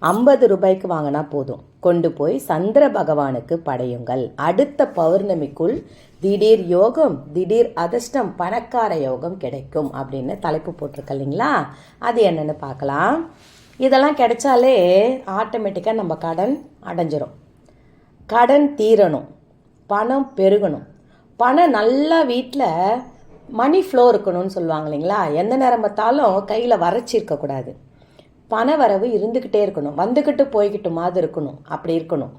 ஐம்பது ரூபாய்க்கு வாங்கினா போதும். கொண்டு போய் சந்திர பகவானுக்கு படையுங்கள். அடுத்த பௌர்ணமிக்குள் திடீர் யோகம் திடீர் அதிர்ஷ்டம் பணக்கார யோகம் கிடைக்கும் அப்படின்னு தலைப்பு போட்டிருக்க இல்லைங்களா? அது என்னன்னு பார்க்கலாம். இதெல்லாம் கிடைச்சாலே ஆட்டோமேட்டிக்காக நம்ம கடன் அடைஞ்சிரும். கடன் தீரணும். பணம் பெருகணும். பணம் நல்லா வீட்டில் மணி ஃப்ளோ இருக்கணும்னு சொல்லுவாங்க இல்லைங்களா? எந்த நேரம் பார்த்தாலும் கையில் வறட்சி இருக்கக்கூடாது. பண வரவு இருந்துக்கிட்டே இருக்கணும். வந்துக்கிட்டு போய்கிட்டு மாதிரி இருக்கணும். அப்படி இருக்கணும்.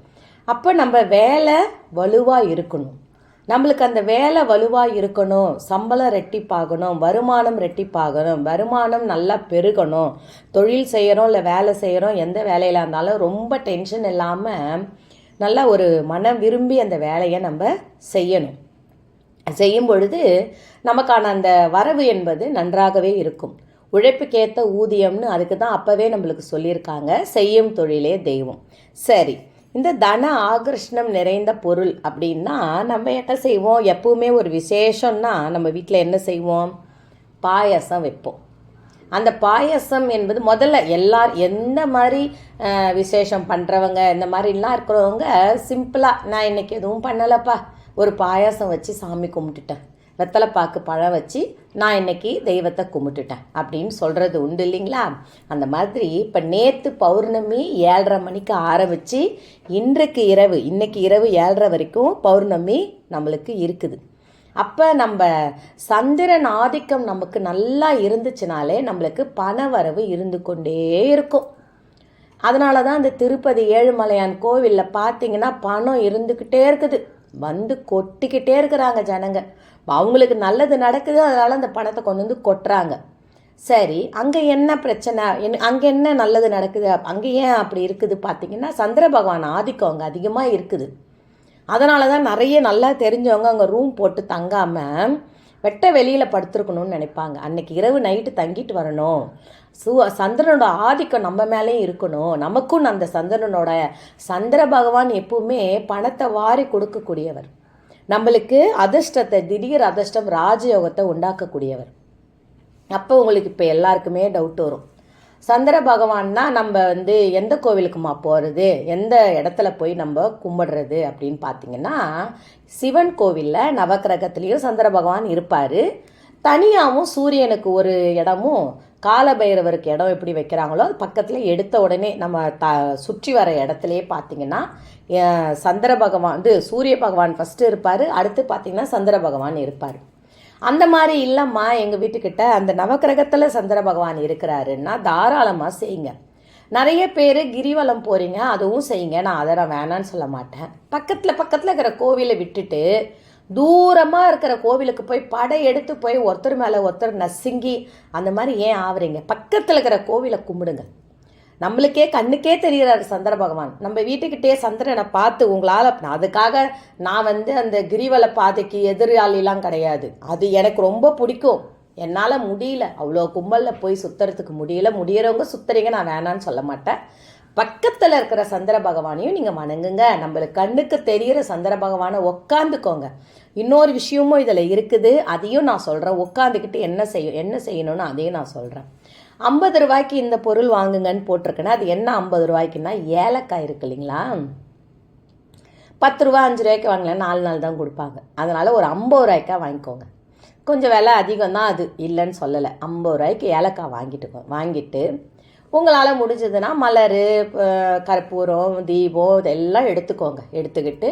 அப்போ நம்ம வேலை வலுவாக இருக்கணும். நம்மளுக்கு அந்த வேலை வலுவாக இருக்கணும். சம்பளம் ரெட்டிப்பாகணும். வருமானம் ரெட்டிப்பாகணும். வருமானம் நல்லா பெருகணும். தொழில் செய்கிறோம் இல்லை வேலை செய்கிறோம் எந்த வேலையில் இருந்தாலும் ரொம்ப டென்ஷன் இல்லாமல் நல்லா ஒரு மனம் விரும்பி அந்த வேலையை நம்ம செய்யணும். செய்யும் பொழுது நமக்கான அந்த வரவு என்பது நன்றாகவே இருக்கும். உழைப்புக்கேற்ற ஊதியம்னு அதுக்கு தான் அப்போவே நம்மளுக்கு சொல்லியிருக்காங்க. செய்யும் தொழிலே தெய்வம். சரி இந்த தன ஆகர்ஷணம் நிறைந்த பொருள் அப்படின்னா நம்ம என்ன செய்வோம்? எப்பவுமே ஒரு விசேஷம்னா நம்ம வீட்டில் என்ன செய்வோம்? பாயசம் வைப்போம். அந்த பாயசம் என்பது முதல்ல எல்லார் எந்த மாதிரி விசேஷம் பண்ணுறவங்க இந்த மாதிரிலாம் இருக்கிறவங்க சிம்பிளாக நான் இன்றைக்கி எதுவும் பண்ணலப்பா. ஒரு பாயாசம் வச்சு சாமி கும்பிட்டுட்டேன். வெத்தலைப்பாக்கு பழம் வச்சு நான் இன்னைக்கு தெய்வத்தை கும்பிட்டுட்டேன். அப்படின்னு சொல்கிறது உண்டு இல்லைங்களா? அந்த மாதிரி இப்போ நேற்று பௌர்ணமி ஏழரை மணிக்கு ஆரம்பித்து இன்றைக்கு இரவு இன்னைக்கு இரவு ஏழரை வரைக்கும் பௌர்ணமி நம்மளுக்கு இருக்குது. அப்போ நம்ம சந்திரன் ஆதிக்கம் நமக்கு நல்லா இருந்துச்சுனாலே நம்மளுக்கு பண வரவு இருந்து கொண்டே இருக்கும். அதனால தான் அந்த திருப்பதி ஏழுமலையான் கோவிலில் பார்த்தீங்கன்னா பணம் இருந்துக்கிட்டே இருக்குது. வந்து கொட்டிக்கிட்டே இருக்கிறாங்க ஜனங்க. அவங்களுக்கு நல்லது நடக்குது அதனால் அந்த பணத்தை கொண்டு வந்து கொட்டுறாங்க. சரி அங்கே என்ன பிரச்சனை? என் அங்கே என்ன நல்லது நடக்குது? அங்கே ஏன் அப்படி இருக்குது பார்த்தீங்கன்னா சந்திர பகவான் ஆதிக்கம் அங்கே அதிகமாக இருக்குது. அதனால தான் நிறைய நல்லா தெரிஞ்சவங்க அங்கே ரூம் போட்டு தங்காமல் வெட்ட வெளியில் படுத்துருக்கணும்னு நினைப்பாங்க. அன்னைக்கு இரவு நைட்டு தங்கிட்டு வரணும். சு சந்திரனோட ஆதிக்கம் நம்ம மேலேயும் இருக்கணும். நமக்கும் அந்த சந்திரனோட சந்திர பகவான் எப்பவுமே பணத்தை வாரி கொடுக்கக்கூடியவர். நம்மளுக்கு அதிர்ஷ்டத்தை திடீர் அதிர்ஷ்டம் ராஜயோகத்தை உண்டாக்கக்கூடியவர். அப்போ உங்களுக்கு இப்போ எல்லாருக்குமே டவுட் வரும். சந்திர பகவான்னா நம்ம வந்து எந்த கோவிலுக்குமா போகிறது எந்த இடத்துல போய் நம்ம கும்பிடுறது அப்படின்னு பார்த்தீங்கன்னா சிவன் கோவிலில் நவக்கிரகத்துலேயும் சந்திர பகவான் இருப்பார். தனியாகவும் சூரியனுக்கு ஒரு இடமும் காலபைரவருக்கு இடம் எப்படி வைக்கிறாங்களோ அது பக்கத்தில் எடுத்த உடனே நம்ம த சுற்றி வர இடத்துலையே பார்த்தீங்கன்னா சந்திர பகவான் வந்து சூரிய பகவான் ஃபஸ்ட்டு இருப்பார் அடுத்து பார்த்தீங்கன்னா சந்திர பகவான் இருப்பார். அந்த மாதிரி இல்லைம்மா எங்கள் வீட்டுக்கிட்ட அந்த நவக்கிரகத்தில் சந்திர பகவான் இருக்கிறாருன்னா தாராளமாக செய்யுங்க. நிறைய பேர் கிரிவலம் போகிறீங்க அதுவும் செய்யுங்க. நான் அதை நான் வேணான்னு சொல்ல மாட்டேன். பக்கத்தில் பக்கத்தில் இருக்கிற கோவிலை விட்டுட்டு தூரமாக இருக்கிற கோவிலுக்கு போய் படை எடுத்து போய் ஒருத்தர் மேலே ஒருத்தர் நசுங்கி அந்த மாதிரி ஏன் ஆவறீங்க? பக்கத்தில் இருக்கிற கோவிலை கும்பிடுங்க. நம்மளுக்கே கண்ணுக்கே தெரிகிறாரு சந்திர பகவான். நம்ம வீட்டுக்கிட்டே சந்திரனை பார்த்து உங்களால் அதுக்காக நான் வந்து அந்த கிரிவல பாதைக்கு எதிராளிலாம் கிடையாது. அது எனக்கு ரொம்ப பிடிக்கும். என்னால் முடியல. அவ்வளோ கும்பலில் போய் சுற்றுறதுக்கு முடியல. முடியறவங்க சுத்துறீங்க நான் வேணான்னு சொல்ல மாட்டேன். பக்கத்தில் இருக்கிற சந்திர பகவானையும் நீங்கள் வணங்குங்க. நம்மளுக்கு கண்ணுக்கு தெரிகிற சந்திர பகவானை உக்காந்துக்கோங்க. இன்னொரு விஷயமும் இதில் இருக்குது. அதையும் நான் சொல்கிறேன் உட்காந்துக்கிட்டு என்ன செய்யும் என்ன செய்யணும்னு அதையும் நான் சொல்கிறேன் ஐம்பது ரூபாய்க்கு இந்த பொருள் வாங்குங்கன்னு போட்டிருக்கேன்னா அது என்ன ஐம்பது ரூபாய்க்குன்னா ஏலக்காய் இருக்கு இல்லைங்களா? பத்து ரூபா அஞ்சு ரூபாய்க்கு வாங்கலாம் நாலு நாள் தான் கொடுப்பாங்க. அதனால் ஒரு ஐம்பது ரூபாய்க்கா வாங்கிக்கோங்க. கொஞ்சம் விலை அதிகம் தான் அது இல்லைன்னு சொல்லலை. ஐம்பது ரூபாய்க்கு ஏலக்காய் வாங்கிட்டு வாங்கிட்டு உங்களால் முடிஞ்சதுன்னா மலர் கற்பூரம் தீபம் இதெல்லாம் எடுத்துக்கோங்க. எடுத்துக்கிட்டு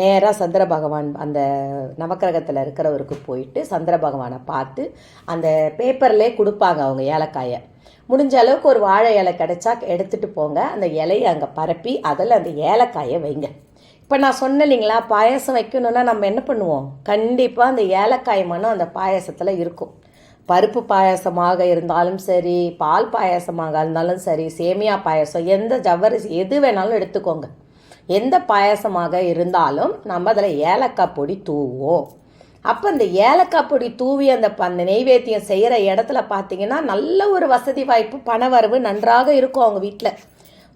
நேராக சந்திர பகவான் அந்த நவக்கிரகத்தில் இருக்கிறவருக்கு போயிட்டு சந்திர பகவானை பார்த்து அந்த பேப்பர்லேயே கொடுப்பாங்க அவங்க ஏலக்காயை. முடிஞ்ச அளவுக்கு ஒரு வாழை இலை கிடைச்சா எடுத்துகிட்டு போங்க. அந்த இலையை அங்கே பரப்பி அதில் அந்த ஏலக்காயை வைங்க. இப்போ நான் சொன்னேன் இல்லைங்களா பாயாசம் வைக்கணும்னா நம்ம என்ன பண்ணுவோம்? கண்டிப்பாக அந்த ஏலக்காய் மனம் அந்த பாயாசத்தில் இருக்கும். பருப்பு பாயாசமாக இருந்தாலும் சரி பால் பாயாசமாக இருந்தாலும் சரி சேமியா பாயாசம் எந்த ஜவ்வரிசி எது வேணாலும் எடுத்துக்கோங்க. எந்த பாயாசமாக இருந்தாலும் நம்ம அதில் ஏலக்காய் பொடி தூவோம் அப்போ அந்த ஏலக்காய் பொடி தூவி அந்த ப- அந்த நெய்வேத்தியம் செய்கிற இடத்துல பார்த்தீங்கன்னா நல்ல ஒரு வசதி வாய்ப்பு பண வரவு நன்றாக இருக்கும் அவங்க வீட்டில்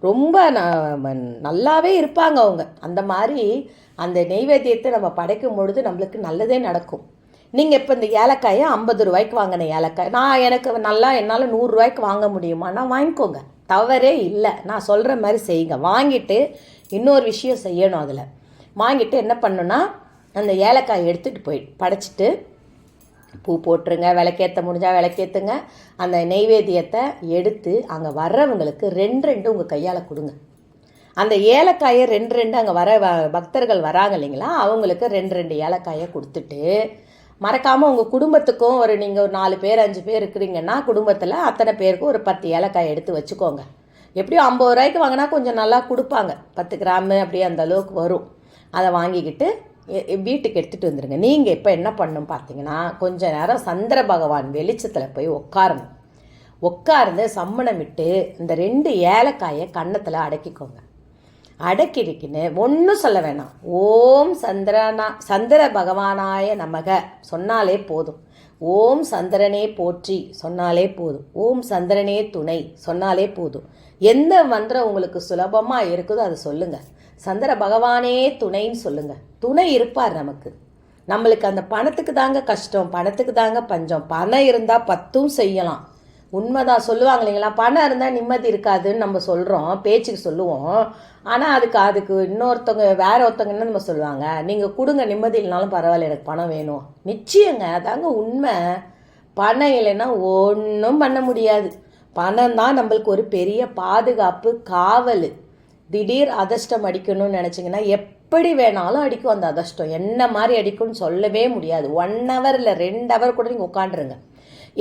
ரொம்ப ந- நல்லாவே இருப்பாங்க அவங்க. அந்த மாதிரி அந்த நெய்வேத்தியத்தை நம்ம படைக்கும் பொழுது நம்மளுக்கு நல்லதே நடக்கும். நீங்கள் இப்போ இந்த ஏலக்காயை ஐம்பது ரூபாய்க்கு வாங்கின ஏலக்காய். நான் எனக்கு நல்லா என்னால் நூறுரூவாய்க்கு வாங்க முடியுமா? நான் வாங்கிக்கோங்க. தவறே இல்லை. நான் சொல்கிற மாதிரி செய்யுங்க. வாங்கிட்டு இன்னொரு விஷயம் செய்யணும் அதில். வாங்கிட்டு என்ன பண்ணுன்னா அந்த ஏலக்காயை எடுத்துகிட்டு போய் படைச்சிட்டு பூ போட்டுருங்க. விளக்கேற்ற முடிஞ்சால் விளக்கேற்றுங்க அந்த நெய்வேத்தியத்தை எடுத்து அங்கே வர்றவங்களுக்கு ரெண்டு ரெண்டு உங்கள் கையால் கொடுங்க. அந்த ஏலக்காயை ரெண்டு ரெண்டு அங்கே வர பக்தர்கள் வராங்க இல்லைங்களா? அவங்களுக்கு ரெண்டு ரெண்டு ஏலக்காயை கொடுத்துட்டு மறக்காமல் உங்கள் குடும்பத்துக்கும் ஒரு நீங்கள் ஒரு நாலு பேர் அஞ்சு பேர் இருக்கிறீங்கன்னா குடும்பத்தில் அத்தனை பேருக்கும் ஒரு பத்து ஏலக்காய் எடுத்து வச்சுக்கோங்க. எப்படியும் ஐம்பது ரூபாய்க்கு வாங்கினா கொஞ்சம் நல்லா கொடுப்பாங்க. பத்து கிராமு அப்படியே அந்த அளவுக்கு வரும். அதை வாங்கிக்கிட்டு வீட்டுக்கு எடுத்துகிட்டு வந்துடுங்க நீங்கள் இப்போ என்ன பண்ணணும் பார்த்தீங்கன்னா கொஞ்ச நேரம் சந்திர பகவான் வெளிச்சத்தில் போய் உட்காரணும் உட்கார்ந்து சம்மணமிட்டு இந்த ரெண்டு ஏலக்காயை கன்னத்தில் அடக்கிக்கோங்க. அடக்கிடுக்கின்னு ஒன்றும் சொல்ல வேணாம். ஓம் சந்திரனா சந்திர பகவானாய நமக. சொன்னாலே போதும். ஓம் சந்திரனே போற்றி சொன்னாலே போதும். ஓம் சந்திரனே துணை சொன்னாலே போதும். எந்த மந்திரம் உங்களுக்கு சுலபமாக இருக்குதோ அதை சொல்லுங்கள் சந்திர பகவானே துணைன்னு சொல்லுங்கள் துணை இருப்பார் நமக்கு. நம்மளுக்கு அந்த பணத்துக்கு தாங்க கஷ்டம் பணத்துக்கு தாங்க பஞ்சம். பணம் இருந்தால் பத்தும் செய்யலாம். உண்மைதான் சொல்லுவாங்க இல்லைங்களா? பணம் இருந்தால் நிம்மதி இருக்காதுன்னு நம்ம சொல்கிறோம் பேச்சுக்கு சொல்லுவோம். ஆனால் அதுக்கு அதுக்கு இன்னொருத்தவங்க வேற ஒருத்தவங்க என்ன நம்ம சொல்லுவாங்க? நீங்கள் கொடுங்க நிம்மதி இல்லைனாலும் பரவாயில்ல எனக்கு பணம் வேணும். நிச்சயங்க அதாங்க உண்மை. பணம் இல்லைன்னா ஒன்றும் பண்ண முடியாது. பணம் தான் நம்மளுக்கு ஒரு பெரிய பாதுகாப்பு காவல். திடீர் அதிர்ஷ்டம் அடிக்கணும்னு நினச்சிங்கன்னா எப்படி வேணாலும் அடிக்கும் அந்த அதிர்ஷ்டம். என்ன மாதிரி அடிக்கும்னு சொல்லவே முடியாது. ஒன் ஹவர் இல்லை ரெண்டு ஹவர் கூட நீங்கள் உட்காந்துருங்க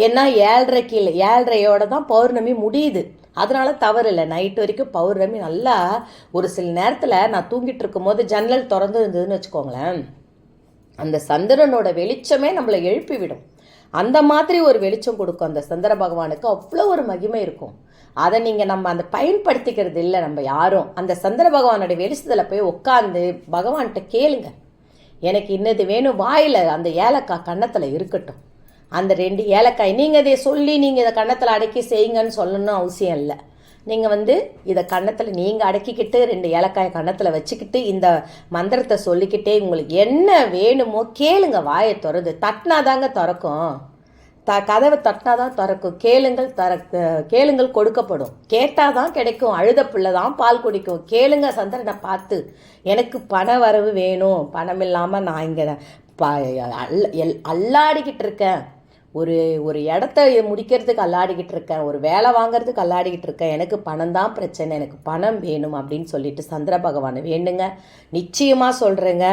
ஏன்னா ஏழரைக்கு இல்லை ஏழரையோட தான் பௌர்ணமி முடியுது. அதனால தவறு இல்லை. நைட் வரைக்கும் பௌர்ணமி நல்லா ஒரு சில நேரத்தில் நான் தூங்கிட்டு இருக்கும்போது ஜன்னல் திறந்து இருந்ததுன்னு வச்சுக்கோங்களேன். அந்த சந்திரனோட வெளிச்சமே நம்மளை எழுப்பி விடும் அந்த மாதிரி ஒரு வெளிச்சம் கொடுக்கும் அந்த சந்திர பகவானுக்கு. அவ்வளோ ஒரு மகிமை இருக்கும். அதை நீங்கள் நம்ம அந்த பயன்படுத்திக்கிறது இல்லை நம்ம யாரும். அந்த சந்திர பகவானோட வெளிச்சத்தில் போய் உட்காந்து பகவான்கிட்ட கேளுங்க. எனக்கு இன்னது வேணும். வாயில் அந்த ஏலக்காய் கன்னத்தில் இருக்கட்டும். அந்த ரெண்டு ஏலக்காய் நீங்கள் இதை சொல்லி நீங்கள் இதை கன்னத்தில் அடக்கி செய்யுங்கன்னு சொல்லணும் அவசியம் இல்லை. நீங்கள் வந்து இதை கன்னத்தில் நீங்கள் அடக்கிக்கிட்டு ரெண்டு ஏலக்காய் கன்னத்தில் வச்சுக்கிட்டு இந்த மந்திரத்தை சொல்லிக்கிட்டே உங்களுக்கு என்ன வேணுமோ கேளுங்க வாயை திறந்து. தட்டினாதாங்க திறக்கும். த கதவை தட்டினாதான் திறக்கும். கேளுங்கள் தர கேளுங்கள் கொடுக்கப்படும். கேட்டால் தான் கிடைக்கும். அழுத பிள்ளை தான் பால் குடிக்கும். கேளுங்க சந்திரனை பார்த்து. எனக்கு பண வரவு வேணும். பணம் இல்லாமல் நான் இங்கே ப அல் எல் அல்லாடிக்கிட்டு இருக்கேன். ஒரு ஒரு இடத்த முடிக்கிறதுக்கு அல்லாடிக்கிட்டு இருக்கேன் ஒரு வேலை வாங்குறதுக்கு அல்லாடிக்கிட்டு இருக்கேன் எனக்கு பணம் தான் பிரச்சனை எனக்கு பணம் வேணும் அப்படின்னு சொல்லிட்டு சந்திர பகவானை வேண்டுங்க. நிச்சயமாக சொல்கிறேங்க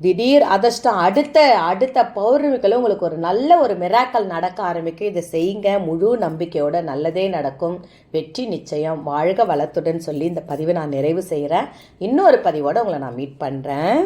திடீர் அதிர்ஷ்டம் அடுத்த அடுத்த பௌர்ணமிக்குள்ள உங்களுக்கு ஒரு நல்ல ஒரு மிராக்கல் நடக்க ஆரம்பிக்கும். இதை செய்யுங்க. முழு நம்பிக்கையோட நல்லதே நடக்கும். வெற்றி நிச்சயம். வாழ்க வளத்துடன் சொல்லி இந்த பதிவை நான் நிறைவு செய்கிறேன் இன்னொரு பதிவோடு உங்களை நான் மீட் பண்ணுறேன்